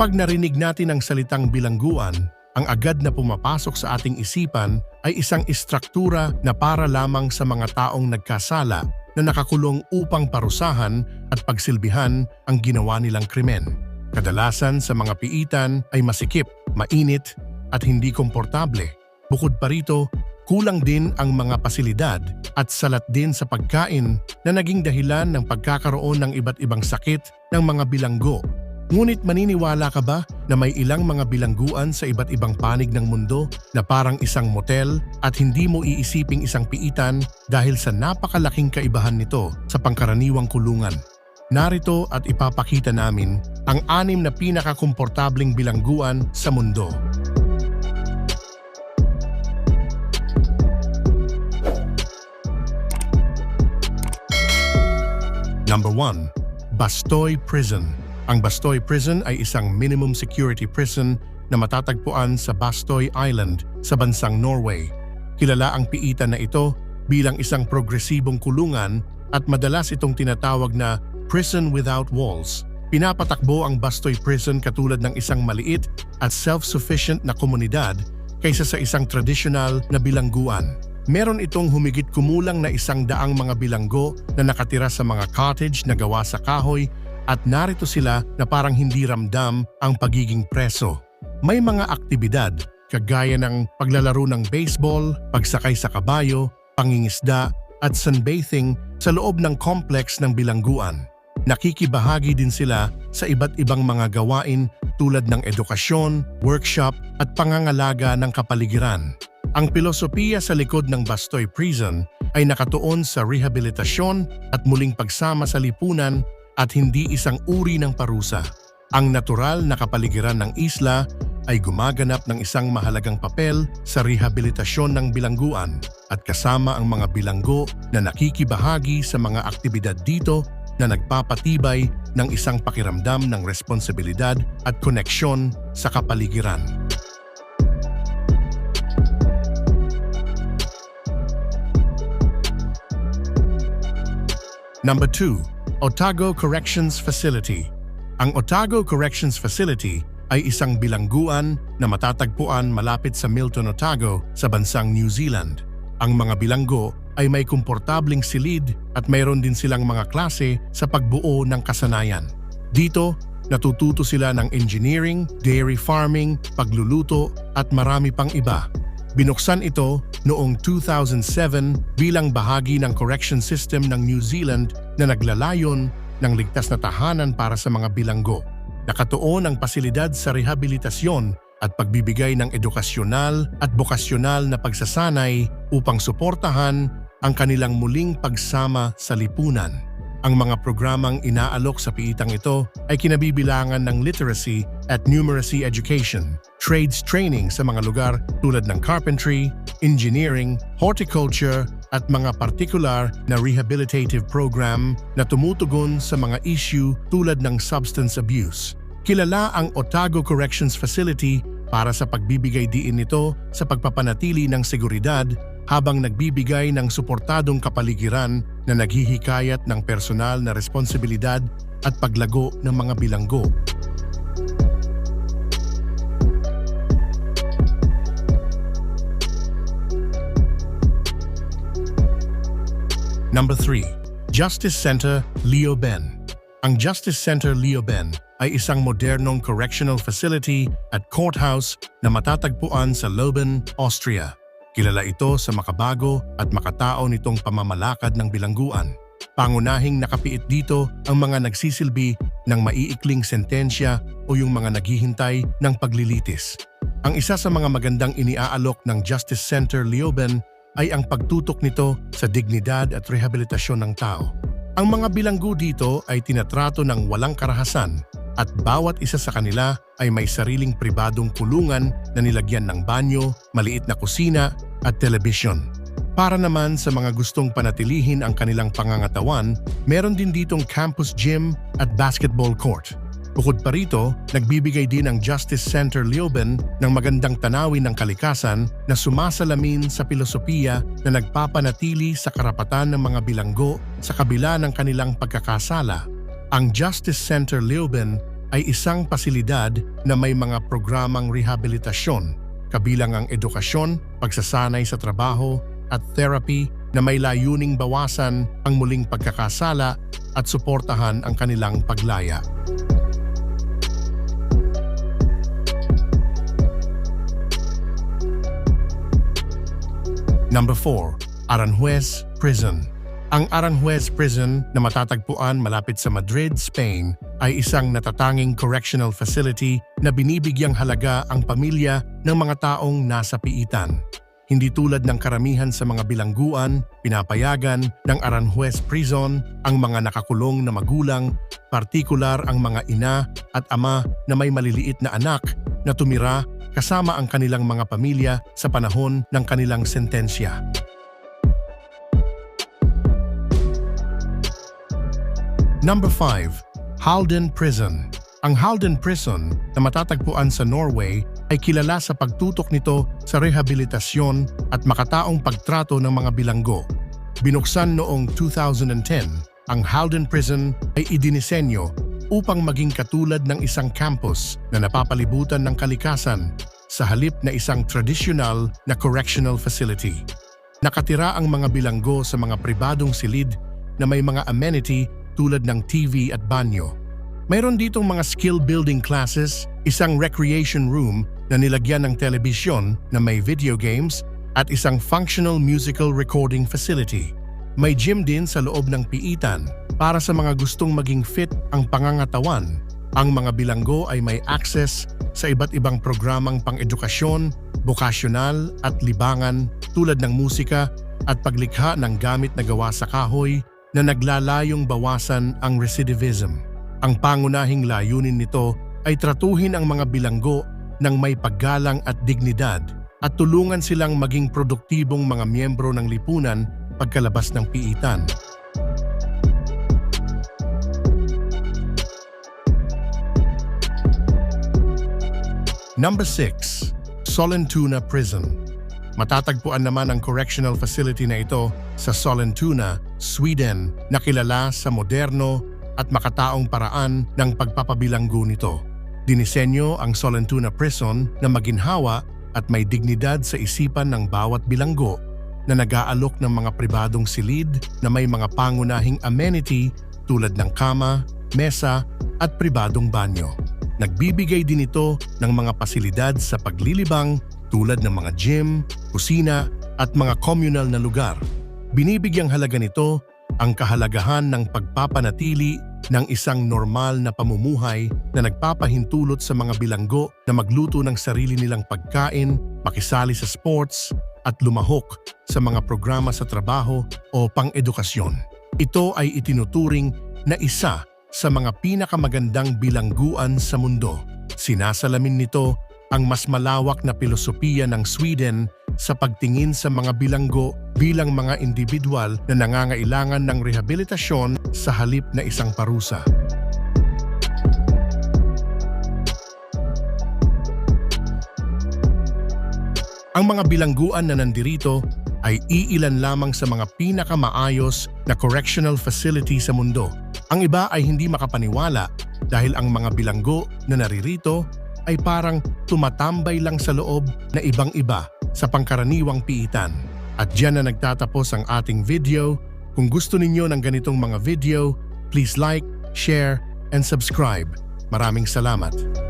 Kapag narinig natin ang salitang bilangguan, ang agad na pumapasok sa ating isipan ay isang istruktura na para lamang sa mga taong nagkasala na nakakulong upang parusahan at pagsilbihan ang ginawa nilang krimen. Kadalasan sa mga piitan ay masikip, mainit at hindi komportable. Bukod pa rito, kulang din ang mga pasilidad at salat din sa pagkain na naging dahilan ng pagkakaroon ng iba't ibang sakit ng mga bilanggo. Ngunit maniniwala ka ba na may ilang mga bilangguan sa iba't ibang panig ng mundo na parang isang motel at hindi mo iisiping isang piitan dahil sa napakalaking kaibahan nito sa pangkaraniwang kulungan? Narito at ipapakita namin ang anim na pinakakomportabling bilangguan sa mundo. Number 1. Bastoy Prison Ang Bastoy Prison ay isang minimum security prison na matatagpuan sa Bastoy Island sa bansang Norway. Kilala ang piitan na ito bilang isang progresibong kulungan at madalas itong tinatawag na prison without walls. Pinapatakbo ang Bastoy Prison katulad ng isang maliit at self-sufficient na komunidad kaysa sa isang traditional na bilangguan. Meron itong humigit kumulang na isang daang mga bilanggo na nakatira sa mga cottage na gawa sa kahoy at narito sila na parang hindi ramdam ang pagiging preso. May mga aktibidad kagaya ng paglalaro ng baseball, pagsakay sa kabayo, pangingisda at sunbathing sa loob ng complex ng bilangguan. Nakikibahagi din sila sa iba't ibang mga gawain tulad ng edukasyon, workshop at pangangalaga ng kapaligiran. Ang pilosopiya sa likod ng Bastoy Prison ay nakatuon sa rehabilitasyon at muling pagsama sa lipunan at hindi isang uri ng parusa. Ang natural na kapaligiran ng isla ay gumaganap ng isang mahalagang papel sa rehabilitasyon ng bilangguan at kasama ang mga bilanggo na nakikibahagi sa mga aktibidad dito na nagpapatibay ng isang pakiramdam ng responsibilidad at koneksyon sa kapaligiran. Number 2. Otago Corrections Facility Ang Otago Corrections Facility ay isang bilangguan na matatagpuan malapit sa Milton, Otago sa bansang New Zealand. Ang mga bilanggo ay may komportabling silid at mayroon din silang mga klase sa pagbuo ng kasanayan. Dito, natututo sila ng engineering, dairy farming, pagluluto at marami pang iba. Binuksan ito noong 2007 bilang bahagi ng correction system ng New Zealand na naglalayon ng ligtas na tahanan para sa mga bilanggo. Nakatuon ang pasilidad sa rehabilitasyon at pagbibigay ng edukasyonal at bokasyonal na pagsasanay upang suportahan ang kanilang muling pagsama sa lipunan. Ang mga programang inaalok sa piitang ito ay kinabibilangan ng literacy at numeracy education, trades training sa mga lugar tulad ng carpentry, engineering, horticulture at mga partikular na rehabilitative program na tumutugon sa mga issue tulad ng substance abuse. Kilala ang Otago Corrections Facility para sa pagbibigay diin nito sa pagpapanatili ng seguridad habang nagbibigay ng suportadong kapaligiran na naghihikayat ng personal na responsibilidad at paglago ng mga bilanggo. Number 3. Justice Center Leo Ben Ang Justice Center Leo Ben ay isang modernong correctional facility at courthouse na matatagpuan sa Loben, Austria. Kilala ito sa makabago at makatao nitong pamamalakad ng bilangguan. Pangunahing nakapiit dito ang mga nagsisilbi ng maiikling sentensya o yung mga naghihintay ng paglilitis. Ang isa sa mga magandang iniaalok ng Justice Center Leoben ay ang pagtutok nito sa dignidad at rehabilitasyon ng tao. Ang mga bilanggo dito ay tinatrato ng walang karahasan at bawat isa sa kanila ay may sariling pribadong kulungan na nilagyan ng banyo, maliit na kusina at telebisyon. Para naman sa mga gustong panatilihin ang kanilang pangangatawan, meron din ditong campus gym at basketball court. Bukod pa rito, nagbibigay din ang Justice Center Leoben ng magandang tanawin ng kalikasan na sumasalamin sa pilosopiya na nagpapanatili sa karapatan ng mga bilanggo sa kabila ng kanilang pagkakasala. Ang Justice Center Leoben ay isang pasilidad na may mga programang rehabilitasyon, kabilang ang edukasyon, pagsasanay sa trabaho, at therapy na may layuning bawasan ang muling pagkakasala at suportahan ang kanilang paglaya. Number 4. Aranjuez Prison Ang Aranjuez Prison na matatagpuan malapit sa Madrid, Spain ay isang natatanging correctional facility na binibigyang halaga ang pamilya ng mga taong nasa piitan. Hindi tulad ng karamihan sa mga bilangguan, pinapayagan ng Aranjuez Prison ang mga nakakulong na magulang, partikular ang mga ina at ama na may maliliit na anak na tumira kasama ang kanilang mga pamilya sa panahon ng kanilang sentensya. Number 5. Halden Prison Ang Halden Prison na matatagpuan sa Norway ay kilala sa pagtutok nito sa rehabilitasyon at makataong pagtrato ng mga bilanggo. Binuksan noong 2010, ang Halden Prison ay idinisenyo upang maging katulad ng isang campus na napapalibutan ng kalikasan sa halip na isang traditional na correctional facility. Nakatira ang mga bilanggo sa mga pribadong silid na may mga amenity tulad ng TV at banyo. Mayroon ditong mga skill building classes, isang recreation room na nilagyan ng telebisyon na may video games at isang functional musical recording facility. May gym din sa loob ng piitan para sa mga gustong maging fit ang pangangatawan. Ang mga bilanggo ay may access sa iba't ibang programang pang-edukasyon, bokasyonal at libangan tulad ng musika at paglikha ng gamit na gawa sa kahoy na naglalayong bawasan ang recidivism. Ang pangunahing layunin nito ay tratuhin ang mga bilanggo ng may paggalang at dignidad at tulungan silang maging produktibong mga miyembro ng lipunan pagkalabas ng piitan. Number 6. Solentuna Prison Matatagpuan naman ang correctional facility na ito sa Sollentuna, Sweden na kilala sa moderno at makataong paraan ng pagpapabilanggo nito. Dinisenyo ang Sollentuna Prison na maginhawa at may dignidad sa isipan ng bawat bilanggo na nag-aalok ng mga pribadong silid na may mga pangunahing amenity tulad ng kama, mesa at pribadong banyo. Nagbibigay din ito ng mga pasilidad sa paglilibang tulad ng mga gym, kusina at mga communal na lugar. Binibigyang halaga nito ang kahalagahan ng pagpapanatili ng isang normal na pamumuhay na nagpapahintulot sa mga bilanggo na magluto ng sarili nilang pagkain, makisali sa sports, at lumahok sa mga programa sa trabaho o pang-edukasyon. Ito ay itinuturing na isa sa mga pinakamagandang bilangguan sa mundo. Sinasalamin nito ang mas malawak na pilosopiya ng Sweden sa pagtingin sa mga bilanggo bilang mga individual na nangangailangan ng rehabilitasyon sa halip na isang parusa. Ang mga bilangguan na nandirito ay iilan lamang sa mga pinakamaayos na correctional facility sa mundo. Ang iba ay hindi makapaniwala dahil ang mga bilanggo na naririto ay parang tumatambay lang sa loob na ibang-iba sa pangkaraniwang piitan. At diyan na nagtatapos ang ating video. Kung gusto ninyo ng ganitong mga video, please like, share, and subscribe. Maraming salamat.